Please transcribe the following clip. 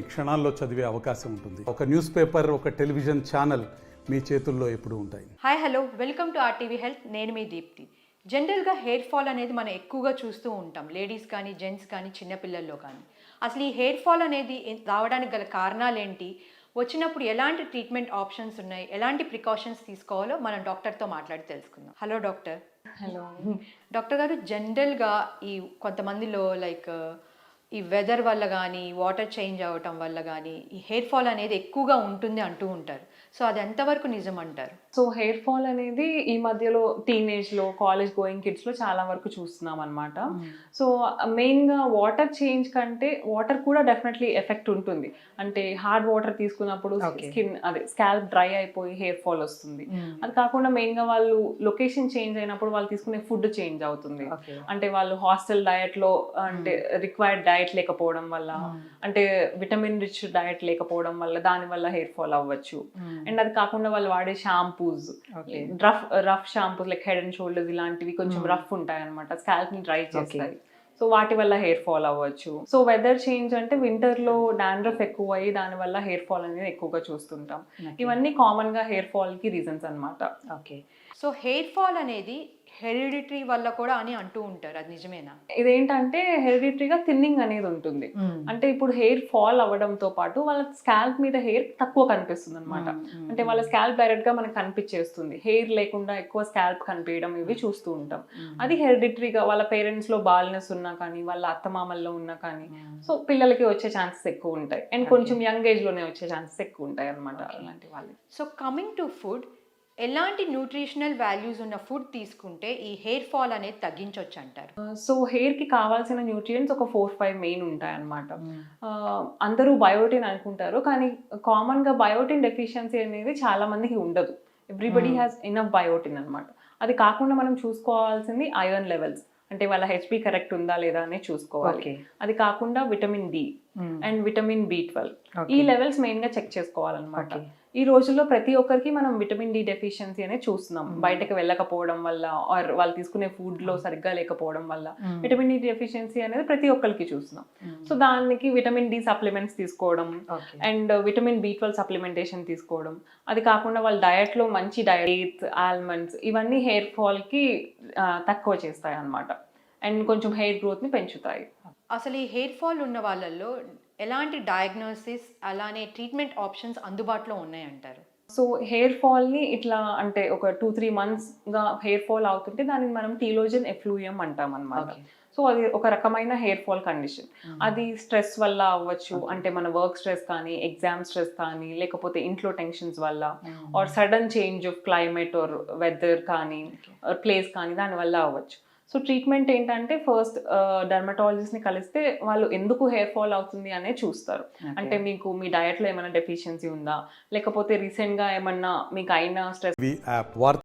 క్షణాల్లో చదివే అవకాశం ఉంటుంది. ఒక న్యూస్ పేపర్ ఒక టెలివిజన్ ఛానల్ మీ చేతుల్లో ఎప్పుడూ ఉంటాయి. Hi hello welcome to RTV health నేను మీ దీప్తి. జనరల్గా హెయిర్ ఫాల్ అనేది మనం ఎక్కువగా చూస్తూ ఉంటాం. లేడీస్ కానీ జెంట్స్ కానీ చిన్నపిల్లల్లో కానీ. అసలు ఈ హెయిర్ ఫాల్ అనేది రావడానికి గల కారణాలు ఏంటి? వచ్చినప్పుడు ఎలాంటి ట్రీట్మెంట్ ఆప్షన్స్ ఉన్నాయి? ఎలాంటి ప్రికాషన్స్ తీసుకోవాలో మనం డాక్టర్తో మాట్లాడి తెలుసుకుందాం. హలో డాక్టర్ హలో డాక్టర్ గారు జనరల్గా ఈ కొంతమందిలో లైక్ ఈ వెదర్ వల్ల కానీ వాటర్ చేంజ్ అవ్వటం వల్ల కానీ ఈ హెయిర్ ఫాల్ అనేది ఎక్కువగా ఉంటుంది అంటూ ఉంటారు. సో అది ఎంతవరకు నిజం అంటారు సో హెయిర్ ఫాల్ అనేది ఈ మధ్యలో టీనేజ్లో కాలేజ్ గోయింగ్ కిడ్స్లో చాలా వరకు చూస్తున్నాం అనమాట సో మెయిన్గా వాటర్ చేంజ్ కంటే వాటర్ కూడా డెఫినెట్లీ ఎఫెక్ట్ ఉంటుంది. అంటే హార్డ్ వాటర్ తీసుకున్నప్పుడు. స్కిన్ అదే స్కాల్ప్ డ్రై అయిపోయి హెయిర్ ఫాల్ వస్తుంది. అది కాకుండా మెయిన్గా వాళ్ళు లొకేషన్ చేంజ్ అయినప్పుడు వాళ్ళు తీసుకునే ఫుడ్ చేంజ్ అవుతుంది. అంటే వాళ్ళు హాస్టల్ డయట్లో అంటే రిక్వైర్డ్ డయట్ లేకపోవడం వల్ల అంటే విటమిన్ రిచ్ డయట్ లేకపోవడం వల్ల దాని వల్ల హెయిర్ ఫాల్ అవ్వచ్చు. అండ్ అది కాకుండా వాళ్ళు వాడే shampoos. Rough rough shampoos like head and shoulders ఇలాంటివి కొంచెం రఫ్ ఉంటాయి అనమాట స్కాల్ప్ని డ్రై చేస్తాయి. సో వాటి వల్ల హెయిర్ ఫాల్ అవ్వచ్చు. సో వెదర్ చేంజ్ అంటే వింటర్లో డాండ్రఫ్ ఎక్కువ అయ్యి దాని వల్ల హెయిర్ ఫాల్ అనేది ఎక్కువగా చూస్తుంటాం. ఇవన్నీ కామన్గా హెయిర్ ఫాల్కి రీజన్స్ అన్నమాట. ఓకే సో హెయిర్ ఫాల్ అనేది హెరిడిటరీ వల్ల కూడా అని అంటూ ఉంటారు అది నిజమేనా? ఇదేంటంటే హెరిడిటరీగా థిన్నింగ్ అనేది ఉంటుంది. అంటే ఇప్పుడు హెయిర్ ఫాల్ అవ్వడంతో పాటు వాళ్ళ స్కాల్ప్ మీద హెయిర్ తక్కువ కనిపిస్తుంది అనమాట అంటే వాళ్ళ స్కాల్ప్ డైరెక్ట్గా మనకు కనిపించేస్తుంది. హెయిర్ లేకుండా ఎక్కువ స్కాల్ప్ కనిపించడం ఇవి చూస్తూ ఉంటాం. అది హెరిడిటరీగా వాళ్ళ పేరెంట్స్లో బాల్నెస్ ఉన్నా కానీ వాళ్ళ అత్తమామల్లో ఉన్నా కానీ సో పిల్లలకి వచ్చే ఛాన్సెస్ ఎక్కువ ఉంటాయి. అండ్ కొంచెం యంగ్ ఏజ్లోనే వచ్చే ఛాన్సెస్ ఎక్కువ ఉంటాయి అనమాట అలాంటి వాళ్ళకి. సో కమింగ్ టు ఫుడ్ ఎలాంటి న్యూట్రిషనల్ వాల్యూస్ ఉన్న ఫుడ్ తీసుకుంటే ఈ హెయిర్ ఫాల్ అనేది తగ్గించవచ్చు అంటారు సో హెయిర్కి కావాల్సిన న్యూట్రియంట్స్ ఒక ఫోర్ ఫైవ్ మెయిన్ ఉంటాయి అన్నమాట అందరూ బయోటిన్ అనుకుంటారు కానీ కామన్గా బయోటిన్ డెఫిషియన్సీ అనేది చాలా మందికి ఉండదు. ఎవ్రీబడి హ్యాస్ ఇనఫ్ బయోటిన్ అన్నమాట. అది కాకుండా మనం చూసుకోవాల్సింది ఐరన్ లెవెల్స్ అంటే వాళ్ళ హెచ్పి కరెక్ట్ ఉందా లేదా అనేది చూసుకోవాలి. అది కాకుండా vitamin D and vitamin B twelve ఈ లెవెల్స్ మెయిన్గా చెక్ చేసుకోవాలన్నమాట. ఈ రోజుల్లో ప్రతి ఒక్కరికి మనం విటమిన్ డి డెఫిషియన్సీ అనేది చూస్తున్నాం. బయటకు వెళ్ళకపోవడం వల్ల ఆర్ వాళ్ళు తీసుకునే ఫుడ్లో సరిగ్గా లేకపోవడం వల్ల విటమిన్ డి డెఫిషియన్సీ అనేది ప్రతి ఒక్కరికి చూస్తున్నాం. సో దానికి విటమిన్ డి సప్లిమెంట్స్ తీసుకోవడం and vitamin B twelve supplementation తీసుకోవడం. అది కాకుండా వాళ్ళ diet లో మంచి డైట్ ఆల్మండ్స్ ఇవన్నీ హెయిర్కి ఆ, తక్కువ చేస్తాయి అన్నమాట అండ్ కొంచెం హెయిర్ గ్రోత్ని పెంచుతాయి. అసలు ఈ హెయిర్ ఫాల్ ఉన్న వాళ్ళల్లో ఎలాంటి డయాగ్నోసిస్ అలానే ట్రీట్మెంట్ ఆప్షన్స్ అందుబాటులో ఉన్నాయంటారు? సో హెయిర్ ఫాల్ని ఇట్లా అంటే ఒక టూ త్రీ మంత్స్గా హెయిర్ ఫాల్ అవుతుంటే దానిని మనం టీలోజన్ ఎఫ్లూయం అంటాం అనమాట. సో అది ఒక రకమైన హెయిర్ ఫాల్ కండిషన్. అది స్ట్రెస్ వల్ల అవ్వచ్చు అంటే మన వర్క్ స్ట్రెస్ కానీ ఎగ్జామ్ స్ట్రెస్ కానీ లేకపోతే ఇంట్లో టెన్షన్స్ వల్ల or sudden change of climate or weather కానీ ప్లేస్ కానీ దాని వల్ల అవ్వచ్చు. సో ట్రీట్మెంట్ ఏంటంటే ఫస్ట్ డర్మటాలజిస్ట్ని కలిస్తే వాళ్ళు ఎందుకు హెయిర్ ఫాల్ అవుతుంది అనేది చూస్తారు. అంటే మీకు మీ డయట్లో ఏమైనా డెఫిషియన్సీ ఉందా? లేకపోతే రీసెంట్గా ఏమన్నా మీకు అయిన స్ట్రెస్ వి యాప్ వార్త